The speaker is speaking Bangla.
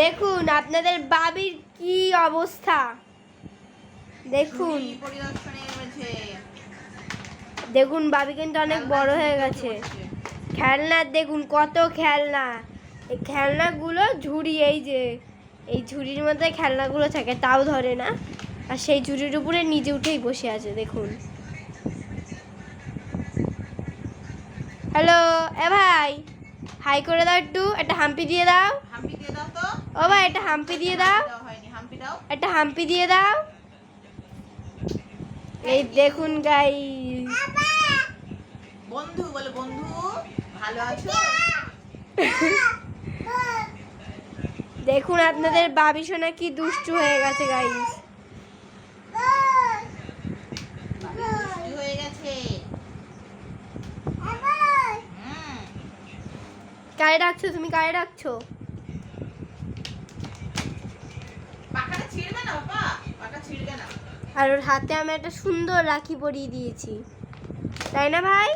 দেখুন আপনাদের বাবির কি অবস্থা? দেখুন। দেখুন বাবি কিন্তু অনেক বড় হয়ে গেছে। খেলনা দেখুন কত খেলনা। এই খেলনাগুলো ঝুড়ি এই যে এই ঝুড়ির মধ্যে খেলনাগুলো থাকে তাও ধরে না। আর সেই ঝুড়ির উপরে নিজে উঠেই বসে আছে দেখুন। হ্যালো এ ভাই হাই করে দাও একটু একটা হাম্পি দিয়ে দাও। হাম্পি ও ভাই একটা হাম্পি দিয়ে দাও। হয়নি হাম্পি দাও। একটা হাম্পি দিয়ে দাও। এই দেখুন গাই বন্ধু বলে বন্ধু ভালো আছো? দেখুন আপনাদের বাবি সোনা কি দুষ্টু হয়ে গেছে গাইস হয়ে কারে ডাকছো? তুমি কারে ডাকছো পাখাটা ছিঁড়বে না বাবা পাখা ছিঁড়বে না আর ওর হাতে আমি একটা সুন্দর রাখি পরিয়ে দিয়েছি। তাই না ভাই?